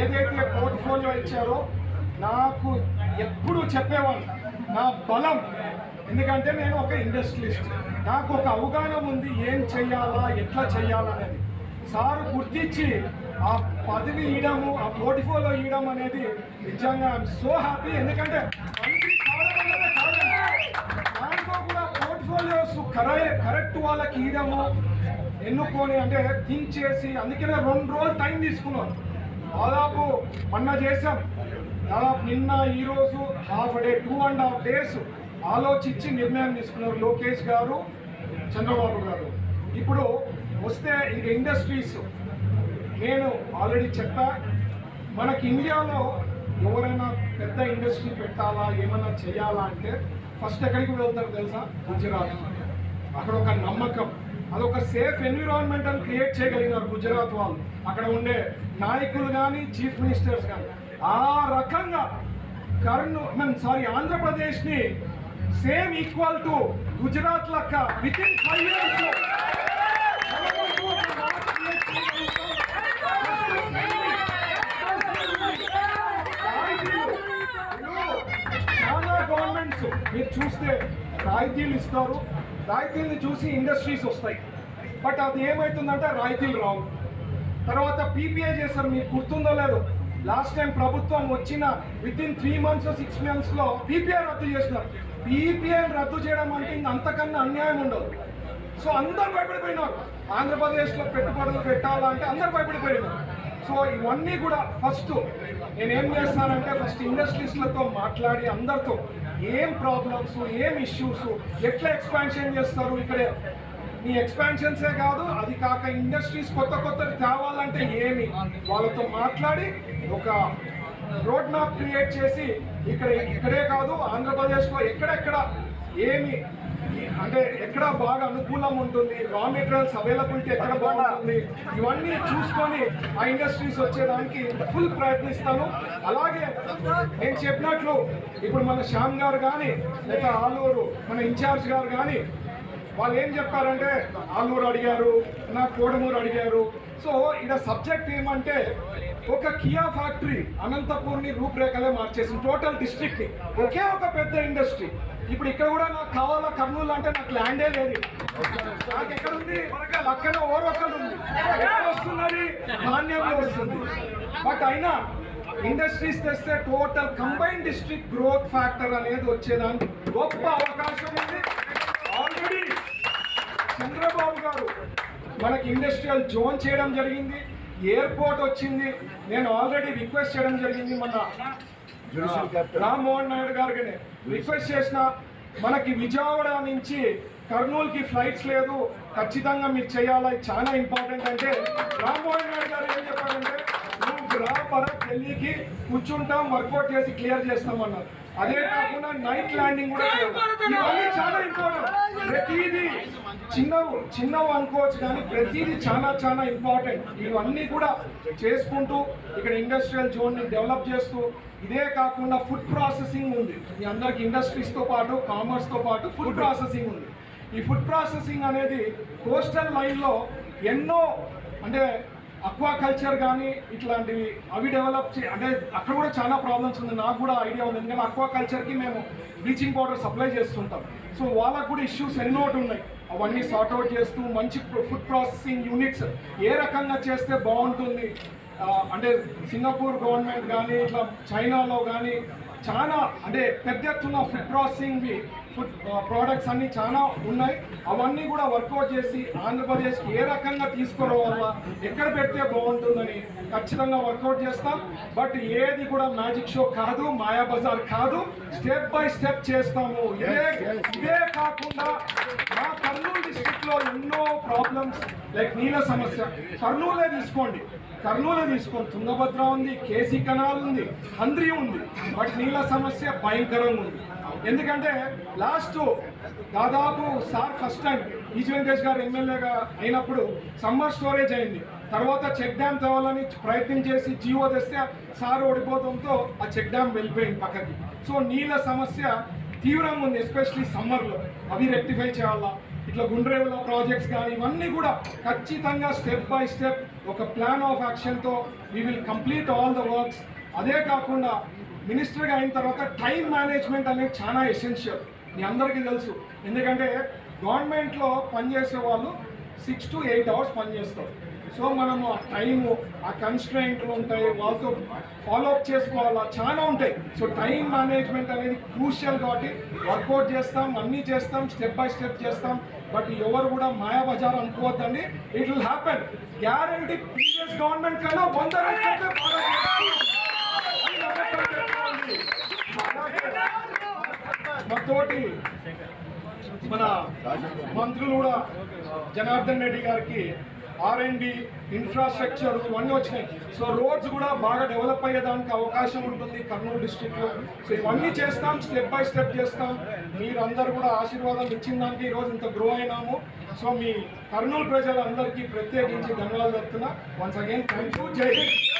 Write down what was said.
ఏదైతే పోర్ట్ఫోలియో ఇచ్చారో నాకు ఎప్పుడు చెప్పేవాళ్ళు నా బలం. ఎందుకంటే నేను ఒక ఇండస్ట్రియలిస్ట్ నాకు ఒక అవగాహన ఉంది ఏం చేయాలా ఎట్లా చేయాలనేది సార్ గుర్తించి ఆ పదవి ఇవ్వడము ఆ పోర్ట్ఫోలియో ఇవ్వడం అనేది నిజంగా ఐఎమ్ సో హ్యాపీ ఎందుకంటే మంత్రి దాంట్లో కూడా పోర్ట్ఫోలియోస్ కరెక్ట్ కరెక్ట్ వాళ్ళకి ఇవ్వడము ఎన్నుకొని అంటే థింక్ చేసి అందుకనే రెండు రోజులు టైం తీసుకున్నాను. దాదాపు మొన్న చేసాం దాదాపు నిన్న ఈరోజు half day two and half days ఆలోచించి నిర్ణయం తీసుకున్నారు లోకేష్ గారు చంద్రబాబు గారు. ఇప్పుడు వస్తే ఇంక ఇండస్ట్రీస్ నేను ఆల్రెడీ చెప్పా. మనకి ఇండియాలో ఎవరైనా పెద్ద ఇండస్ట్రీ పెట్టాలా ఏమైనా చేయాలా అంటే ఫస్ట్ ఎక్కడికి వెళ్తారు తెలుసా? గుజరాత్. అక్కడ ఒక నమ్మకం. అదొక సేఫ్ ఎన్విరాన్మెంట్ అని క్రియేట్ చేయగలిగినారు గుజరాత్ వాళ్ళు అక్కడ ఉండే నాయకులు కానీ చీఫ్ మినిస్టర్స్ కానీ ఆ రకంగా కర్నూ మీన్ సారీ ఆంధ్రప్రదేశ్ని సేమ్ ఈక్వల్ టు గుజరాత్ లెక్క విత్ ఇన్ ఫైవ్ ఇయర్స్ చాలా గవర్నమెంట్స్ మీరు చూస్తే రాయితీలు ఇస్తారు రాయితీల్ని చూసి ఇండస్ట్రీస్ వస్తాయి. బట్ అది ఏమవుతుందంటే రాయితీలు రావు. తర్వాత పీపీఐ చేస్తారు మీకు గుర్తుందో లేదో. లాస్ట్ టైం ప్రభుత్వం వచ్చిన within three months six మంత్స్లో పీపీఐ రద్దు చేసినారు. పీపీఐ రద్దు చేయడం అంటే అంతకన్నా అన్యాయం ఉండదు. సో అందరు భయపడిపోయినారు. ఆంధ్రప్రదేశ్లో పెట్టుబడులు పెట్టాలంటే అందరు భయపడిపోయినారు. సో ఇవన్నీ కూడా ఫస్ట్ నేనేం చేస్తానంటే ఫస్ట్ ఇండస్ట్రీస్లతో మాట్లాడి అందరితో ఏం ప్రాబ్లమ్స్ ఏం ఇష్యూస్ ఎట్లా ఎక్స్పాన్షన్ చేస్తారు? ఇక్కడే మీ ఎక్స్పాన్షన్సే కాదు అది కాక ఇండస్ట్రీస్ కొత్త కొత్తవి తేవాలంటే ఏమి? వాళ్ళతో మాట్లాడి ఒక రోడ్ మ్యాప్ క్రియేట్ చేసి ఇక్కడ ఇక్కడే కాదు ఆంధ్రప్రదేశ్లో ఎక్కడెక్కడ ఏమి అంటే ఎక్కడ బాగా అనుకూలం ఉంటుంది. రా మెటీరియల్స్ అవైలబిలిటీ ఎక్కడ బాగుంటుంది. ఇవన్నీ చూసుకొని ఆ ఇండస్ట్రీస్ వచ్చేదానికి ఫుల్ ప్రయత్నిస్తాను. అలాగే నేను చెప్పినట్లు ఇప్పుడు మన శ్యామ్ గారు కానీ లేదా ఆలూరు మన ఇన్ఛార్జ్ గారు కానీ వాళ్ళు ఏం చెప్పారంటే ఆలూరు అడిగారు నా కోడమూరు అడిగారు. సో ఇక్కడ సబ్జెక్ట్ ఏమంటే ఒక కియా ఫ్యాక్టరీ అనంతపూర్ని రూపురేఖలే మార్చేసింది టోటల్ డిస్ట్రిక్ట్ని. ఒకే ఒక పెద్ద ఇండస్ట్రీ. ఇప్పుడు ఇక్కడ కూడా నాకు కావాలా కర్నూలు అంటే నాకు ల్యాండే లేదు. నాకు ఎక్కడ ఉంది వరకల్ అక్కడ ఓరొక్కలు ఉంది ఎక్కడ వస్తున్నది? నాణ్యంలో వస్తుంది. బట్ అయినా ఇండస్ట్రీస్ తెస్తే total combine district growth factor అనేది వచ్చేదానికి గొప్ప అవకాశం ఉంది. ఆల్రెడీ చంద్రబాబు గారు మనకి ఇండస్ట్రియల్ జోన్ చేయడం జరిగింది ఎయిర్పోర్ట్ వచ్చింది. నేను ఆల్రెడీ రిక్వెస్ట్ చేయడం జరిగింది మన రామ్మోహన్ నాయుడు గారికి రిక్వెస్ట్ చేసిన మనకి విజయవాడ నుంచి కర్నూలుకి ఫ్లైట్స్ లేదు. ఖచ్చితంగా మీరు చేయాలి. చాలా ఇంపార్టెంట్ అంటే రామ్మోహన్ నాయుడు గారు ఏం చెప్పారంటే భరత్ ఢిల్లీకి కూర్చుంటాం వర్కౌట్ చేసి క్లియర్ చేస్తామన్నారు. అదే కాకుండా నైట్ ల్యాండింగ్ కూడా. ఇవన్నీ చాలా ఇంపార్టెంట్ ప్రతిదీ చిన్న చిన్నవి అనుకోవచ్చు కానీ ప్రతిదీ చాలా చాలా ఇంపార్టెంట్ ఇవన్నీ కూడా చేసుకుంటూ ఇక్కడ ఇండస్ట్రియల్ జోన్ని డెవలప్ చేస్తూ ఇదే కాకుండా ఫుడ్ ప్రాసెసింగ్ ఉంది. మీ అందరికి ఇండస్ట్రీస్తో పాటు కామర్స్తో పాటు ఫుడ్ ప్రాసెసింగ్ ఉంది. ఈ ఫుడ్ ప్రాసెసింగ్ అనేది కోస్టల్ లైన్లో ఎన్నో అంటే అక్వా కల్చర్ కానీ ఇట్లాంటివి అవి డెవలప్ చే అంటే అక్కడ కూడా చాలా ప్రాబ్లమ్స్ ఉంది. నాకు కూడా ఐడియా ఉంది. ఎందుకంటే అక్వా కల్చర్కి మేము బ్లీచింగ్ పౌడర్ సప్లై చేస్తుంటాం. సో వాళ్ళకు కూడా ఇష్యూస్ ఎన్నోటి ఉన్నాయి. అవన్నీ సార్ట్అవుట్ చేస్తూ మంచి ఫుడ్ ప్రాసెసింగ్ యూనిట్స్ ఏ రకంగా చేస్తే బాగుంటుంది? అంటే సింగపూర్ గవర్నమెంట్ కానీ ఇట్లా చైనాలో కానీ చాలా అంటే పెద్ద ఎత్తున ఫుడ్ ప్రాసెసింగ్వి ఫుడ్ ప్రోడక్ట్స్ అన్ని చాలా ఉన్నాయి. అవన్నీ కూడా వర్కౌట్ చేసి ఆంధ్రప్రదేశ్కి ఏ రకంగా తీసుకురావాలా ఎక్కడ పెడితే బాగుంటుందని ఖచ్చితంగా వర్కౌట్ చేస్తాం. బట్ ఏది కూడా మ్యాజిక్ షో కాదు మాయా బజార్ కాదు. స్టెప్ బై స్టెప్ చేస్తాము. ఇదే ఇదే కాకుండా మా కర్నూలు డిస్ట్రిక్ట్లో ఎన్నో ప్రాబ్లమ్స్ లైక్ నీళ్ళ సమస్య. కర్నూలే తీసుకోండి. కర్నూలే తీసుకోండి. తుంగభద్ర ఉంది కేసీ కెనాల్ ఉంది హంద్రి ఉంది. బట్ నీళ్ళ సమస్య భయంకరంగా ఉంది. ఎందుకంటే లాస్ట్ దాదాపు sir first time is Venkatesh garu ఎమ్మెల్యేగా అయినప్పుడు సమ్మర్ స్టోరేజ్ అయింది. తర్వాత చెక్ డ్యామ్ తేవాలని ప్రయత్నం చేసి జీవో తెస్తే సార్ ఓడిపోవడంతో ఆ చెక్ డ్యామ్ వెళ్ళిపోయింది పక్కకి. సో నీళ్ళ సమస్య తీవ్రంగా ఉంది ఎస్పెషలీ సమ్మర్లో. అవి రెక్టిఫై చేయాలా? ఇట్లా గుండ్రేవుల ప్రాజెక్ట్స్ కానీ ఇవన్నీ కూడా ఖచ్చితంగా స్టెప్ బై స్టెప్ ఒక plan of యాక్షన్తో we will complete all the works. అదే కాకుండా మినిస్టర్గా అయిన తర్వాత టైం మేనేజ్మెంట్ అనేది చాలా ఎసెన్షియల్. మీ అందరికీ తెలుసు. ఎందుకంటే గవర్నమెంట్లో పనిచేసే వాళ్ళు సిక్స్ టు ఎయిట్ అవర్స్ పనిచేస్తారు. సో మనము ఆ టైము ఆ కన్స్ట్రెంట్లు ఉంటాయి వాళ్ళతో ఫాలోఅప్ చేసుకోవాలా చాలా ఉంటాయి. సో టైం మేనేజ్మెంట్ అనేది క్రూషియల్ కాబట్టి వర్కౌట్ చేస్తాం అన్నీ చేస్తాం స్టెప్ బై స్టెప్ చేస్తాం. బట్ ఎవరు కూడా Mayabazar అనుకోవద్దండి. It will happen guarantee previous government కన్నా వంద తోటి మన మంత్రులు కూడా జనార్దన్ రెడ్డి గారికి ఆర్ ఇన్ఫ్రాస్ట్రక్చర్ ఇవన్నీ వచ్చినాయి. సో రోడ్స్ కూడా బాగా డెవలప్ అయ్యేదానికి అవకాశం ఉంటుంది కర్నూలు డిస్ట్రిక్ట్లో సో ఇవన్నీ చేస్తాం స్టెప్ బై స్టెప్ చేస్తాం. మీరందరూ కూడా ఆశీర్వాదం ఇచ్చిన దానికి ఈరోజు ఇంత గ్రో అయినాము. సో మీ కర్నూలు ప్రజలందరికీ ప్రత్యేకించి ధన్యవాదాలు చెప్తున్నా. వన్స్ అగైన్ థ్యాంక్ యూ జై హింద్